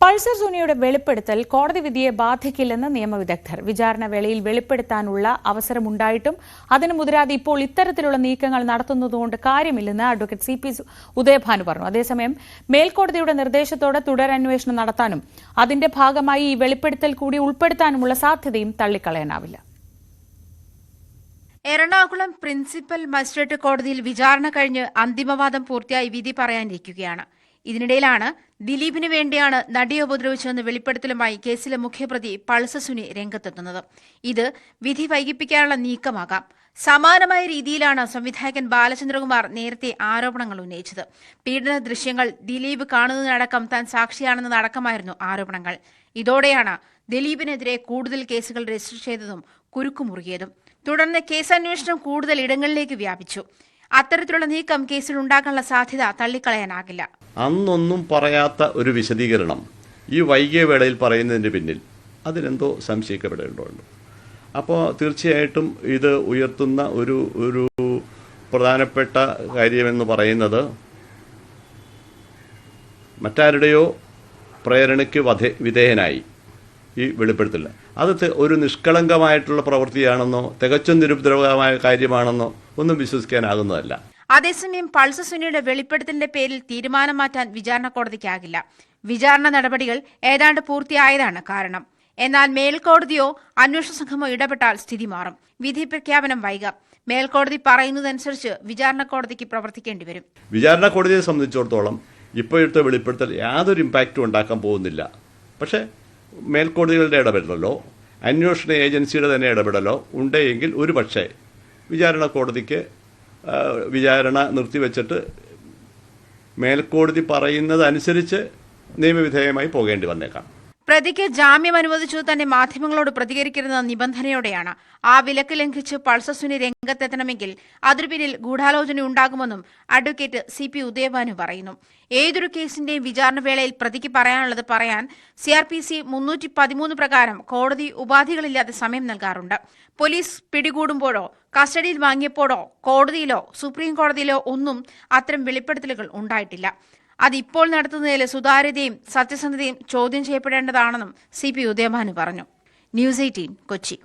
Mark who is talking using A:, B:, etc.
A: Pulsar സുനിയുടെ വെളിപ്പെടുത്തൽ കോടതി വിധിയെ ബാധിക്കില്ലെന്ന് നിയമവിദഗ്ധർ. വിചാരണ വേളയിൽ വെളിപ്പെടുത്താനുള്ള അവസരമുണ്ടായിട്ടും അതിന് മുതിരാതെ ഇപ്പോൾ ഇത്തരത്തിലുള്ള നീക്കങ്ങൾ നടത്തുന്നതുകൊണ്ട് കാര്യമില്ലെന്ന് അഡ്വക്കേറ്റ് സി പി ഉദയഭാനു പറഞ്ഞു. അതേസമയം മേൽക്കോടതിയുടെ നിർദ്ദേശത്തോടെ തുടരന്വേഷണം നടത്താനും അതിന്റെ ഭാഗമായി ഈ വെളിപ്പെടുത്തൽ കൂടി ഉൾപ്പെടുത്താനുമുള്ള സാധ്യതയും തള്ളിക്കളയാനാവില്ല.
B: എറണാകുളം പ്രിൻസിപ്പൽ മജിസ്ട്രേറ്റ് കോടതിയിൽ വിചാരണ കഴിഞ്ഞ് അന്തിമവാദം പൂർത്തിയായി വിധി പറയാനിരിക്കുകയാണ്. ഇതിനിടയിലാണ് ദിലീപിന് വേണ്ടിയാണ് നടിയെ ഉപദ്രവിച്ചതെന്ന് വെളിപ്പെടുത്തലുമായി കേസിലെ മുഖ്യപ്രതി പൾസസുനി രംഗത്തെത്തുന്നത്. ഇത് വിധി വൈകിപ്പിക്കാനുള്ള നീക്കമാകാം. സമാനമായ രീതിയിലാണ് സംവിധായകൻ ബാലചന്ദ്രകുമാർ നേരത്തെ ആരോപണങ്ങൾ ഉന്നയിച്ചത്. പീഡന ദൃശ്യങ്ങൾ ദിലീപ് കാണുന്നതിനടക്കം താൻ സാക്ഷിയാണെന്നതടക്കമായിരുന്നു ആരോപണങ്ങൾ. ഇതോടെയാണ് ദിലീപിനെതിരെ കൂടുതൽ കേസുകൾ രജിസ്റ്റർ ചെയ്തതും കുരുക്കുമുറുകിയതും. തുടർന്ന് കേസന്വേഷണം കൂടുതൽ ഇടങ്ങളിലേക്ക് വ്യാപിച്ചു. അത്തരത്തിലുള്ള നീക്കം കേസിൽ ഉണ്ടാകാനുള്ള സാധ്യത തള്ളിക്കളയാനാകില്ല.
C: അന്നൊന്നും പറയാത്ത ഒരു വിശദീകരണം ഈ വൈകിയ വേളയിൽ പറയുന്നതിന്റെ പിന്നിൽ. അതിനെന്തോ സംശയിക്കപ്പെടേണ്ടതുണ്ട് അപ്പോൾ തീർച്ചയായിട്ടും ഇത് ഉയർത്തുന്ന ഒരു ഒരു പ്രധാനപ്പെട്ട കാര്യമെന്ന് പറയുന്നത് മറ്റാരുടെയോ പ്രേരണയ്ക്ക് വധ വിധേയനായി ഈ വെളിപ്പെടുത്തില്ല അത് ഒരു നിഷ്കളങ്കമായിട്ടുള്ള പ്രവൃത്തിയാണെന്നോ തികച്ചും നിരുപദ്രവകമായ കാര്യമാണെന്നോ ഒന്നും വിശ്വസിക്കാനാകുന്നതല്ല.
B: അതേസമയം പൾസ സുനിയുടെ വെളിപ്പെടുത്തലിന്റെ പേരിൽ തീരുമാനം മാറ്റാൻ വിചാരണ കോടതിക്കാകില്ല. വിചാരണ നടപടികൾ ഏതാണ്ട് പൂർത്തിയായതാണ് കാരണം. എന്നാൽ മേൽക്കോടതിയോ അന്വേഷണ സംഘമോ ഇടപെട്ടാൽ സ്ഥിതി മാറും. വിധി പ്രഖ്യാപനം വൈകാം. മേൽക്കോടതി പറയുന്നതനുസരിച്ച് വിചാരണ കോടതിക്ക് പ്രവർത്തിക്കേണ്ടി വരും.
C: വിചാരണ കോടതിയെ സംബന്ധിച്ചിടത്തോളം ഇപ്പോഴത്തെ വെളിപ്പെടുത്തൽ യാതൊരു ഇമ്പാക്റ്റും ഉണ്ടാക്കാൻ പോകുന്നില്ല. പക്ഷേ മേൽക്കോടതികളുടെ ഇടപെടലോ അന്വേഷണ ഏജൻസിയുടെ തന്നെ ഇടപെടലോ ഉണ്ടെങ്കിൽ ഒരു പക്ഷേ വിചാരണ കോടതിക്ക് വിചാരണ നിർത്തിവെച്ചിട്ട് മേൽക്കോടതി പറയുന്നതനുസരിച്ച് നിയമവിധേയമായി പോകേണ്ടി വന്നേക്കാം.
B: പ്രതിക്ക് ജാമ്യം അനുവദിച്ചു തന്നെ മാധ്യമങ്ങളോട് പ്രതികരിക്കരുതെന്ന നിബന്ധനയോടെയാണ്. ആ വിലക്ക് ലംഘിച്ച് പൾസസുനി രംഗത്തെത്തണമെങ്കിൽ അതിനു പിന്നിൽ ഗൂഢാലോചന ഉണ്ടാകുമെന്നും അഡ്വക്കേറ്റ് സി പി ഉദയഭാനു പറയുന്നു. ഏതൊരു കേസിന്റെയും വിചാരണ വേളയിൽ പ്രതിക്ക് പറയാനുള്ളത് പറയാൻ സി ആർ പി സി മുന്നൂറ്റി പതിമൂന്ന് പ്രകാരം കോടതി ഉപാധികളില്ലാതെ സമയം നൽകാറുണ്ട്. പോലീസ് പിടികൂടുമ്പോഴോ കസ്റ്റഡിയിൽ വാങ്ങിയപ്പോഴോ കോടതിയിലോ സുപ്രീം കോടതിയിലോ ഒന്നും അത്തരം വെളിപ്പെടുത്തലുകൾ ഉണ്ടായിട്ടില്ല. അതിപ്പോൾ നടത്തുന്നതിലെ സുതാര്യതയും സത്യസന്ധതയും ചോദ്യം ചെയ്യപ്പെടേണ്ടതാണെന്നും സി പി ഉദയഭാനു പറഞ്ഞു. News eighteen Kochi.